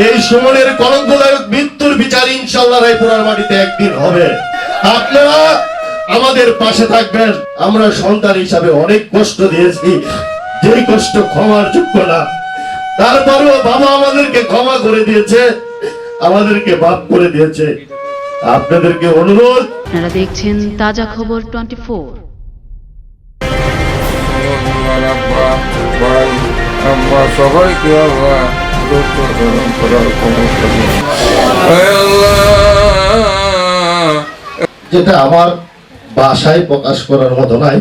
এই সুমনের কলঙ্কদায়ক মৃত্যুর বিচার ইনশাল্লাহ রায়পুরার মাটিতে একদিন হবে আপনারা আমাদের পাশে থাকবেন আমরা সন্তান হিসাবে অনেক কষ্ট দিয়েছি যে কষ্ট ক্ষমার যোগ্য না তারপরেও বাবা আমাদেরকে ক্ষমা করে দিয়েছে আমাদেরকে বাপ করে দিয়েছে আপনাদেরকে অনুরোধ আপনারা দেখছেন তাজা খবর টোয়েন্টি ফোর সবাইকে আল্লাহ যেটা আমার বাসায় প্রকাশ করার মতো নাই।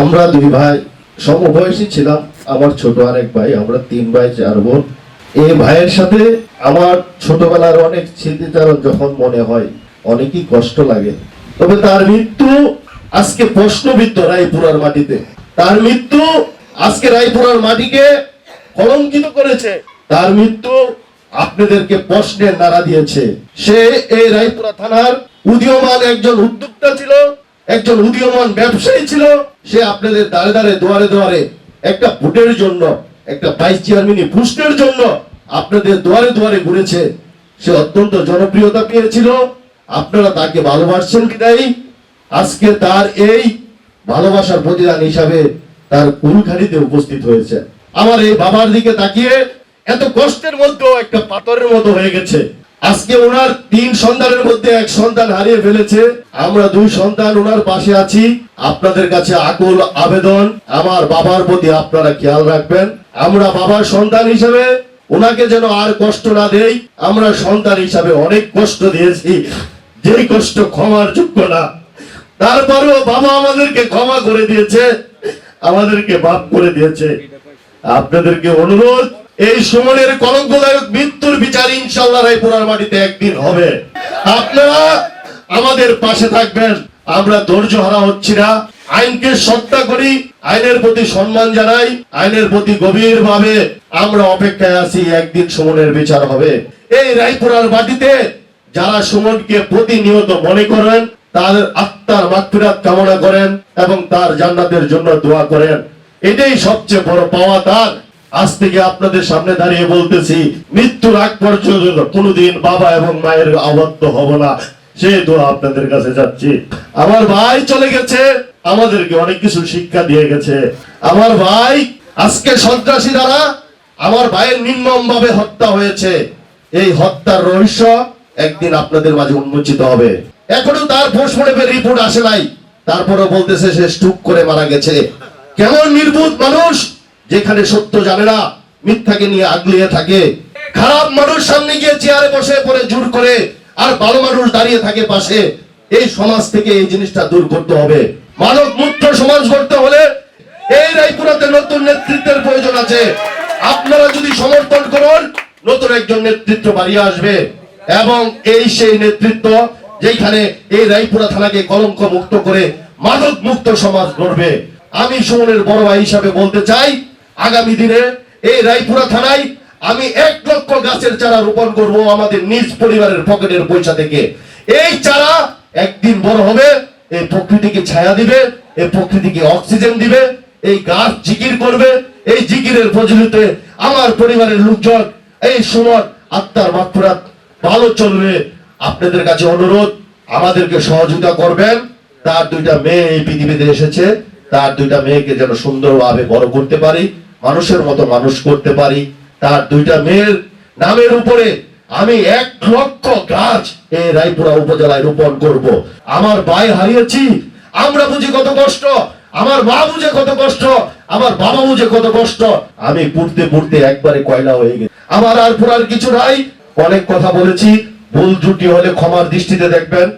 আমরা দুই ভাই সমবয়সী ছিলাম। আমার ছোট আরেক ভাই, আমরা তিন ভাই, চার বোন। এই ভাইয়ের সাথে আমার ছোটবেলার অনেক স্মৃতিচারণ যখন মনে হয়, অনেকই কষ্ট লাগে। তবে তার মৃত্যু আজকে প্রশ্নবিদ্ধ রায়পুরার মাটিতে। তার মৃত্যু আজকে রায়পুরার মাটিকে কলঙ্কিত করেছে। তার মৃত্যু আপনাদেরকে প্রশ্নের নাড়া দিয়েছে। সে এই রায়পুরা থানার উদীয়মান একজন উদ্যোক্তা ছিল, একজন উদীয়মান ব্যবসায়ী ছিল। সে আপনাদের দাঁড়ে দাঁড়ে দুয়ারে দুয়ারে একটা ভোটের জন্য, একটা ভাইস চেয়ারম্যানই পুষ্টের জন্য আপনাদের দুয়ারে দুয়ারে ঘুরেছে। সে অত্যন্ত জনপ্রিয়তা পেয়েছিল। আপনারা তাকে ভালোবাসছেন বিদায়ী আজকে তার এই ভালোবাসার প্রতিদান হিসাবে তার কুলখানিতে উপস্থিত হয়েছে। আমার এই বাবার দিকে তাকিয়ে এত কষ্টের মধ্যেও একটা পাথরের মতো হয়ে গেছে। আজকে ওনার তিন সন্তানের মধ্যে এক সন্তান হারিয়ে ফেলেছে। আমরা দুই সন্তান ওনার পাশে আছি। আপনাদের কাছে আকুল আবেদন। আমার বাবার প্রতি আপনারা খেয়াল রাখবেন। আমরা বাবার সন্তান হিসেবে ওনাকে যেন আর কষ্ট না দেই, আমরা সন্তান হিসাবে অনেক কষ্ট দিয়েছি। যে কষ্ট ক্ষমার যোগ্য না, তারপরেও বাবা আমাদেরকে ক্ষমা করে দিয়েছে। আমাদেরকে মাফ করে দিয়েছে। আপনাদেরকে অনুরোধ এই সুমনের কলঙ্কদায়ক মৃত্যুর বিচার ইনশাল্লাহ রায়পুরার মাটিতে একদিন হবে। আপনারা আমাদের পাশে থাকবেন। আমরা ধৈর্য হারা হচ্ছি না। আইনকে সত্তা করি, আইনের প্রতি সম্মান জানাই, আইনের প্রতি গভীর ভাবে আমরা অপেক্ষায় আছি, একদিন সুমনের বিচার হবে। এই রায়পুরার মাটিতে যারা সুমনকে প্রতিনিয়ত মনে করেন, তার আত্মার মাগফিরাত কামনা করেন এবং তার জান্নাতের জন্য দোয়া করেন। এটাই সবচেয়ে বড় পাওয়া তার। আজ থেকে আপনাদের সামনে দাঁড়িয়ে বলতেছি, মৃত্যুর আগ পর্যন্ত কোনোদিন বাবা এবং মায়ের আবদ্ধ হব না। সেই দোয়া আপনাদের কাছে যাচ্ছি। আমার ভাই চলে গেছে, আমাদেরকে অনেক কিছু শিক্ষা দিয়ে গেছে। আমার ভাই, আজকে সন্ত্রাসী দ্বারা আমার ভাইয়ের নির্মম ভাবে হত্যা হয়েছে। এই হত্যার রহস্য একদিন আপনাদের মাঝে উন্মোচিত হবে। এখনও তার পোস্টমর্টমের রিপোর্ট আসে নাই। তারপরে বলতেছে, সে স্টুক করে মারা গেছে। কেমন নির্বুধ মানুষ! যেখানে সত্য জানে না, মিথ্যাকে নিয়ে আগলিয়ে থাকে। খারাপ মানুষ সামনে গিয়ে চেয়ারে বসে পরে জোর করে, আর ভালো মানুষ দাঁড়িয়ে থাকে পাশে। এই সমাজ থেকে এই জিনিসটা দূর করতে হবে। মানব মুক্ত সমাজ করতে হলে এই রায়পুরাতে নতুন নেতৃত্বের প্রয়োজন আছে। আপনারা যদি সমর্থন করুন, নতুন একজন নেতৃত্ব বাড়িয়ে আসবে। এবং এই সেই নেতৃত্ব যেখানে এই রায়পুরা থানাকে কলঙ্ক মুক্ত করে মাদক মুক্ত সমাজ গড়বে। আমি সুমনের বড় ভাই হিসাবে বলতে চাই আগামী দিনে এই রায়পুরা থানায় আমি এক লক্ষ গাছের চারা রোপণ করব আমাদের নিজ পরিবারের পকেটের পয়সা থেকে। এই চারা একদিন বড় হবে, এই প্রকৃতিকে ছায়া দিবে, এই প্রকৃতিকে অক্সিজেন দিবে, এই গাছ জিকির করবে, এই জিকিরের প্রচলিতে আমার পরিবারের লোকজন এই সময় আত্মার মাত্রাত ভালো চলবে। আপনাদের কাছে অনুরোধ, আমাদেরকে সহযোগিতা করবেন। তার দুইটা মেয়ে এই পৃথিবীতে এসেছে, তার দুইটা মেয়েকে যেন সুন্দরভাবে বড় করতে পারি। মানুষের মতো মানুষ করতে পারি। তার দুইটা মেয়ের নামের উপরে আমি এক লক্ষ গাছ এই রায়পুরা উপজেলায় রোপণ করব। আমার ভাই হারিয়েছি, আমরা বুঝি কত কষ্ট, আমার মা বুঝে কত কষ্ট, আমার বাবা বুঝে কত কষ্ট। আমি পড়তে পড়তে একবারে কয়লা হয়ে গেছে। আমার আর পুরার কিছু নাই। অনেক কথা বলেছি, ভুল ত্রুটি হলে ক্ষমার দৃষ্টিতে দেখবেন।